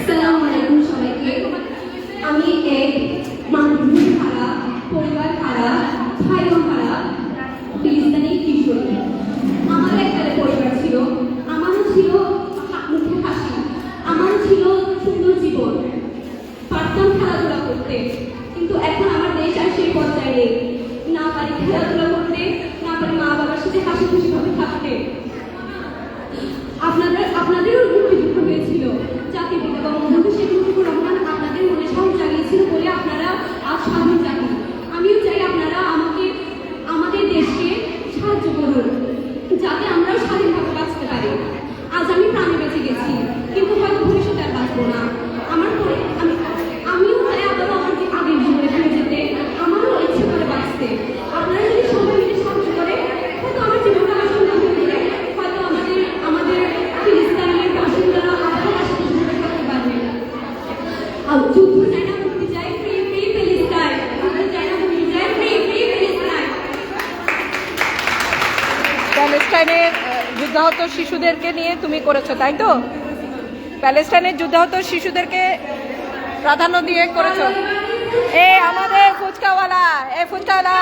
আসসালামু আলাইকুম সবাইকে। আমি এক মানুষ ছাড়া পরিবার ছাড়া ভাই প্যালেস্টাইনের যুদ্ধাহত শিশুদেরকে নিয়ে তুমি করেছ তাই তো? প্যালেস্টাইনের যুদ্ধাহত শিশুদেরকে প্রাধান্য দিয়ে করেছ? এ আমাদের ফুচকাওয়ালা এ ফুচকাওয়ালা।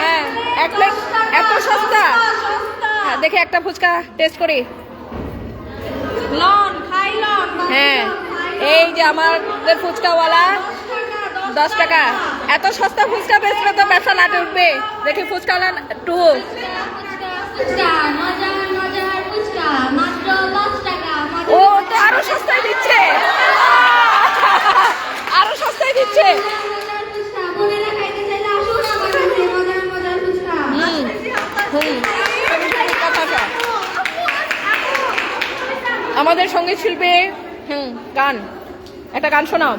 হ্যাঁ এক প্লেট এত সস্তা। হ্যাঁ, দেখে একটা ফুচকা টেস্ট করি। লন খাই লন হ্যাঁ এই যে আমাদের ফুচকাওয়ালা দশ টাকা। এত সস্তা ফুচকা বেচলে তো ব্যবসা লাটে উঠবে। দেখি ফুচকাওয়ালা টু ফুচকা মজার মজার ফুচকা মাত্র দশ টাকা ও তো আরও সস্তায় দিচ্ছে। আরও সস্তায় আমাদের সংগীত শিল্পী হুম গান। একটা গান শোনাও।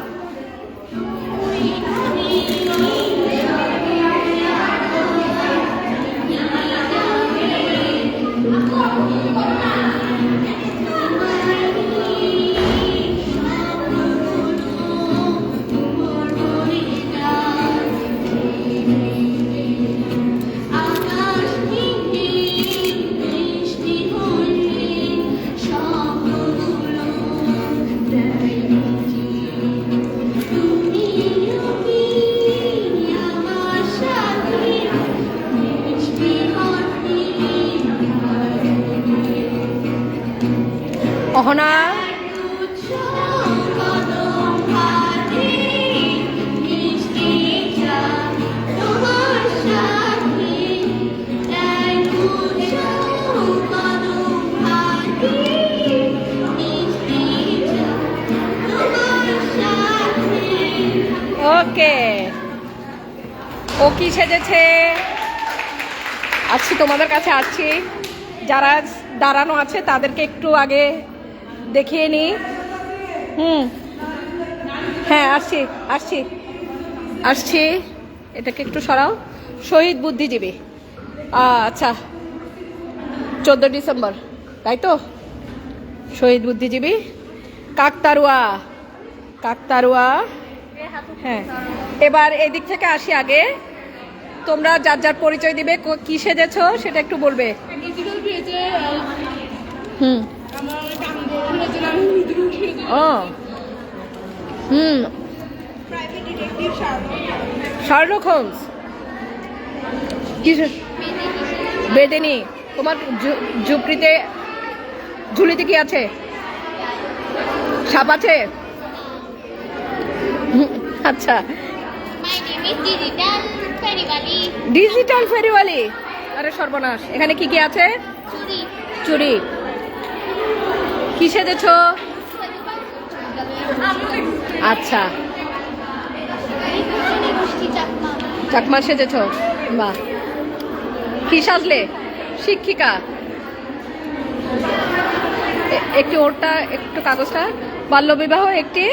অহনা ওকে। ও কি সেজেছে? আসছি তোমাদের কাছে, আসছি। যারা দাঁড়ানো আছে, তাদেরকে একটু আগে দেখিয়ে নি। হুম। হ্যাঁ আসছি আসছি। আসছি। এটাকে একটু সরাও। শহীদ বুদ্ধিজীবী। আচ্ছা। চোদ্দ ডিসেম্বর তাই তো? শহীদ বুদ্ধিজীবী। কাকতারুয়া। কাকতারুয়া। হ্যাঁ। এবার এদিক থেকে আসি আগে। তোমরা যার যার পরিচয় দিবে কো- সেজেছো সেটা একটু বলবে। হুম। ও। হুম। Sherlock Holmes. কিসে বেদেনি। তোমার ঝুপড়িতে ঝুলিতে কি আছে? সাপ আছে? আচ্ছা। ডিজিটাল ফেরিওয়ালি। আরে সর্বনাশ। এখানে কি কি আছে? চুরি। চুরি। কি সেজেছ আচ্ছা। চাকমা সেজেছ? বাহ। কি সাজলে? শিক্ষিকা। একটি ওরটা, একটু কাগজটা। বাল্যবিবাহ একটি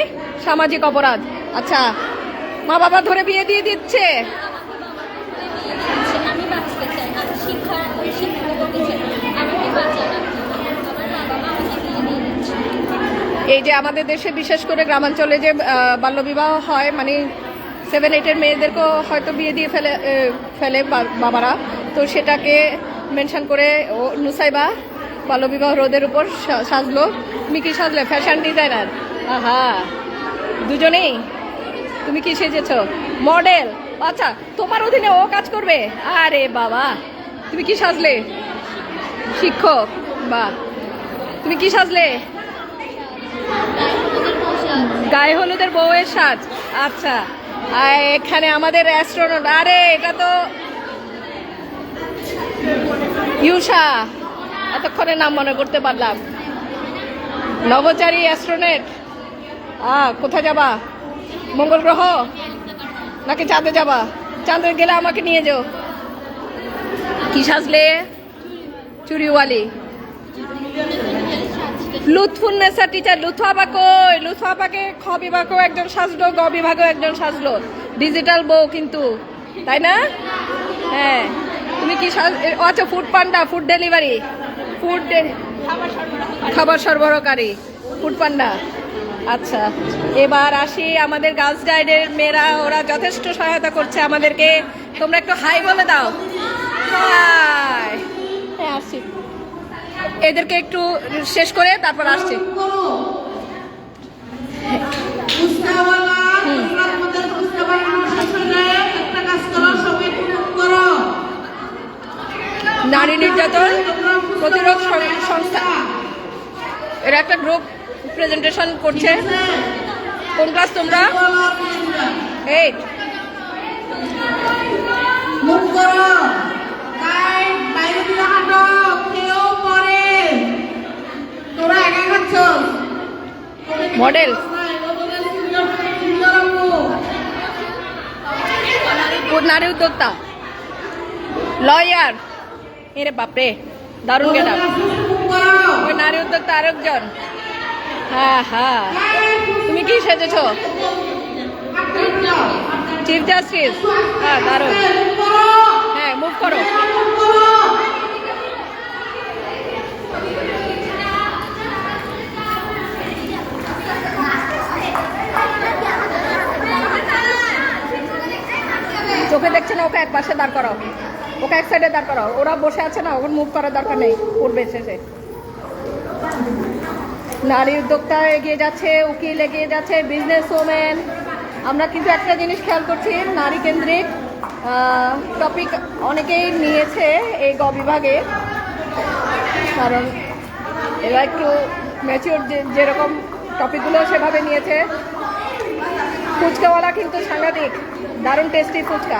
সামাজিক অপরাধ। আচ্ছা। মা বাবা ধরে বিয়ে দিয়ে দিচ্ছে আমি বাঁচতে চাই আমি শিক্ষা শিক্ষা করতে চাই আমাকে বাঁচান আমার মা বাবা আমাকে বিয়ে দিয়ে দিচ্ছে এই যে আমাদের দেশে বিশেষ করে গ্রামাঞ্চলে যে বাল্যবিবাহ হয় মানে সেভেন এইটের মেয়েদেরকেও হয়তো বিয়ে দিয়ে ফেলে ফেলে বাবারা। তো সেটাকে মেনশন করে ও নুসাইবা বাল্যবিবাহ রোদের উপর সাজলো। তুমি কি সাজলে ফ্যাশন ডিজাইনার আহা, দুজনেই। তুমি কি সেজেছ? মডেল আচ্ছা তোমার অধীনে ও কাজ করবে? আরে বাবা, তুমি কি সাজলে? শিক্ষক বা তুমি কি সাজলে? গায়ে হলুদের বউয়ের সাজ। আচ্ছা। আর এখানে আমাদের অ্যাস্ট্রোনট আরে, এটা তো ইউষা এতক্ষণে নাম মনে করতে পারলাম। নবচারী অ্যাস্ট্রোনেট আ, কোথায় যাবা? মঙ্গল গ্রহ? নাকি চাঁদে যাবা? চাঁদে গেলে আমাকে নিয়ে যাও। কি সাজলে? চুরিওয়ালি। লুৎফুন্নেসা টিচার লুথুয়াপা কই? লুথুয়াপাকে খ বিভাগও একজন সাজলো, গ বিভাগও একজন সাজলো। ডিজিটাল বউ কিন্তু, তাই না? হ্যাঁ। তুমি কি আচ্ছা Foodpanda food delivery food খাবার সরবরাহকারী ফুড পান্ডা আচ্ছা এবার আসি আমাদের গার্লস গাইডের মেয়েরা, ওরা যথেষ্ট সহায়তা করছে আমাদেরকে। তোমরা একটু হাই বলে দাও। হাই হ্যাঁ আসছি। এদেরকে একটু শেষ করে তারপর আসছি। নারী নির্যাতন প্রতিরোধ সংস্থা এরা একটা গ্রুপ প্রেজেন্টেশন করছে কোন ক্লাস তোমরা। এইট করো। হাঁটো, কেউ পরে। তোরা একা খাচ্ছস। তোদের কি মডেল। খাচ্ছস না? এগুলো তোদের senior- senior আপু। কোন নারী উদ্যোক্তা। লয়ার। এরে বাপরে দারুণ গেটা ওই নারী উদ্যোক্তা আরেকজন। হ্যাঁ হ্যাঁ। তুমি কি সেজেছো। চিফ জাস্টিস হ্যাঁ দারুণ। হ্যাঁ মুভ করো মুখ করো। চোখে দেখছে না ওকে এক পাশে দাঁড় করাও। ওকে এক সাইডে দাঁড় করাও। ওরা বসে আছে না ওখানে মুভ করার দরকার নেই উঠবে শেষে। নারী উদ্যোক্তা এগিয়ে যাচ্ছে, উকিল এগিয়ে যাচ্ছে বিজনেস ওমেন আমরা কিন্তু একটা জিনিস খেয়াল করছি, নারী কেন্দ্রিক টপিক অনেকেই নিয়েছে এই গ বিভাগে। কারণ এরা একটু ম্যাচিওর যেরকম টপিকগুলো সেভাবে নিয়েছে। ফুচকাওয়ালা কিন্তু সাংঘাতিক, দারুণ টেস্টি ফুচকা।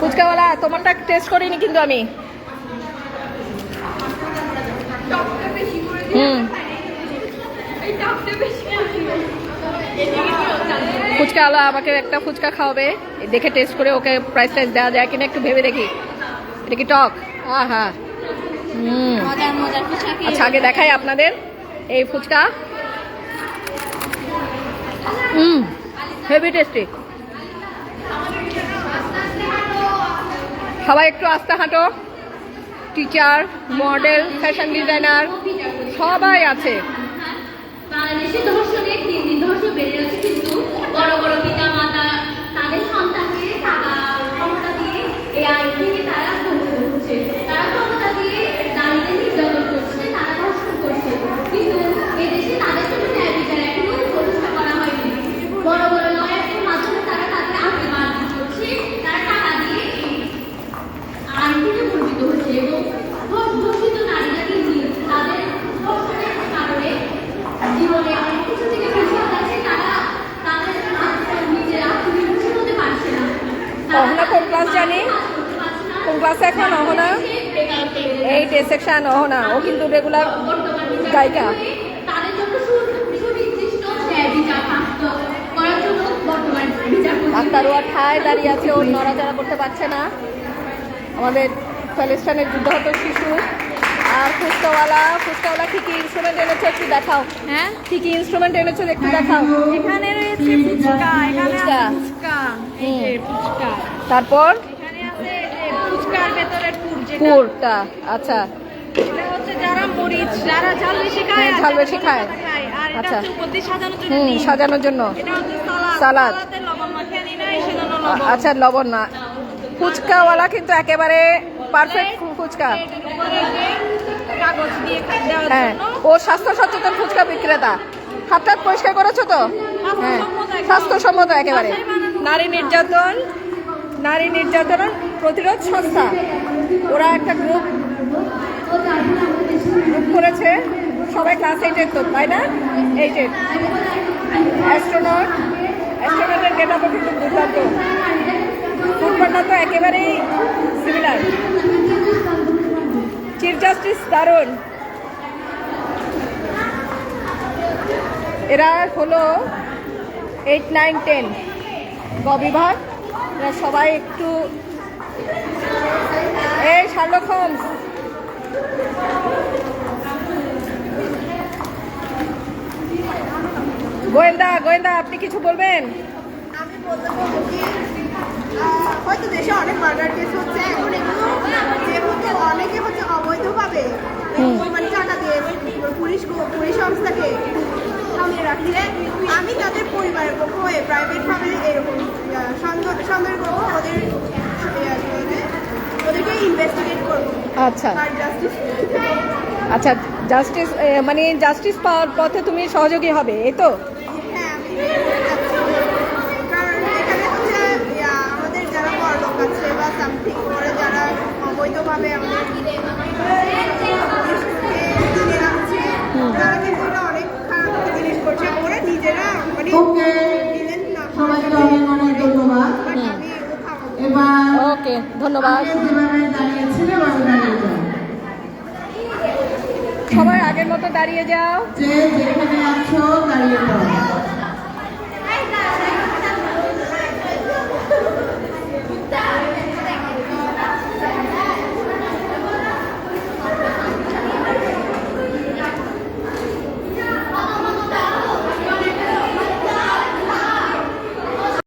ফুচকাওয়ালা তোমারটা টেস্ট করিনি কিন্তু আমি। হুম। ফুচকাওয়ালা আমাকে একটা ফুচকা খাওয়াবে দেখে টেস্ট করে ওকে প্রাইস টাইস দেওয়া যায় কিনা একটু ভেবে দেখি। এটা কি টক? মজার পোশাক আচ্ছা আগে দেখাই আপনাদের। এই ফুচকা হুম হেভি টেস্টি সবাই একটু আস্তে হাঁটো। টিচার মডেল ফ্যাশন ডিজাইনার সবাই আছে বাংলাদেশে ধর্ষণের দিন দিন ধর্ষণ বেড়ে যাচ্ছে কিন্তু বড় বড় পিতা মাতা তাদের সন্তানকে টাকা ক্ষমতা দিয়ে এই আইন থেকে তারা ধর্ষণ করছে তারা ক্ষমতা দিয়ে নারীদের নির্যাতন করছে তারা ধর্ষণ করছে কিন্তু এদেশে তাদের জন্য ন্যায় বিচার এখনও প্রতিষ্ঠা করা হয়নি বড় বড় লয়ারদের মাধ্যমে তারা তাদের আগে মারধর করছে তারা টাকা দিয়ে এই আইন থেকে বঞ্চিত হচ্ছে এবং ধ- ধর্ষিত নারীরা কিন্তু তাদের ধর্ষণের কারণে জীবনে অনেক কিছু থেকে পিছিয়ে যাচ্ছে তারা তাদের আত্ম- নিজের আত্মনির্ভরশীল হতে পারছে না তারা অহনা কোন ক্লাস জানি কাজ করতে পারছে না। কোন ক্লাসে এখন অহনা। বেকারত্ব বেড়ে এইট এ সেকশন অহনা ও কিন্তু রেগুলার গায়িকা। ও ঠায় দাঁড়িয়ে আছে ও নড়াচড়া করতে পারছে না। আমাদের প্যালেস্টাইনের যুদ্ধহত শিশু। আর ফুচকাওয়ালা ফুচকাওয়ালা কি কি ইনস্ট্রুমেন্ট এনেছো একটু দেখাও। হ্যাঁ? কি কি ইনস্ট্রুমেন্ট এনেছো একটু দেখাও। এখানে রয়েছে ফুচকা এখানে ফুচকা। এই তারপর? এই ফুচকার পুর যেটা পুরটা আচ্ছা। এটা হচ্ছে যারা মরিচ যারা ঝাল বেশি খায় হ্যাঁ, ঝাল বেশি খায়। আর এটা আচ্ছা। সাজানোর জন্য হুম সাজানোর জন্য। এটা হচ্ছে সালাদ। লবণ মাখিয়ে নি না সেজন্য লবণ। আচ্ছা লবণ না। ফুচকাওয়ালা কিন্তু একেবারে পারফেক্ট ফুচকা। হ্যাঁ ও স্বাস্থ্য সচেতন ফুচকা বিক্রেতা। হাত টাত পরিষ্কার করেছ তো? হ্যাঁ স্বাস্থ্যসম্মত একেবারে। নারী নির্যাতন নারী নির্যাতন প্রতিরোধ সংস্থা। ওরা একটা গ্রুপ গ্রুপ করেছে। সবাই ক্লাস এইটের তো, তাই না? এইটের অ্যাস্ট্রোনট অ্যাস্ট্রোনটের গেট আপও কিন্তু দুর্দান্ত। ফুটবলটা তো একেবারেই সিমিলার চিফ জাস্টিস দারুণ। এরা হলো এইট নাইন টেন গ এরা সবাই একটু এই শার্লক হোমস। গোয়েন্দা গোয়েন্দা আপনি কিছু বলবেন? আমি বলতে পারব কি হয়তো দেশে অনেক মার্ডার কেস হচ্ছে এখন এগুলো যেহেতু অনেকে হচ্ছে অবৈধভাবে মানে টাকা দিয়ে পুলিশ পুলিশ সংস্থাকে থামিয়ে রাখলে আমি তাদের পরিবারের পক্ষ হয়ে প্রাইভেটভাবে এরকম আহ, সন্দেহ- সন্দেহ করব ওদের- ওদেরকে ইনভেস্টিগেট করব। আচ্ছা। আর জাস্টিস আচ্ছা জাস্টিস মানে জাস্টিস পাওয়ার পথে তুমি সহযোগী হবে এই তো? হ্যাঁ আমি চাচ্ছি। কারণ এখানে হচ্ছে ইয়া, আমাদের যারা বড়লোক আছে বা সামথিং করে যারা অবৈধভাবে আমাদের কিনে রাখছে তারা কিন্তু এটা অনেক খারাপ একটা জিনিস করছে ওরা নিজেরা মানে ওকে নিজের না সবাইকে অনেক অনেক ধন্যবাদ বাট আমি ও খাব এবার ওকে ধন্যবাদ। যাও সবাই আগের মতো দাঁড়িয়ে যাও। যে যেখানে আছো দাঁড়িয়ে পড়ো।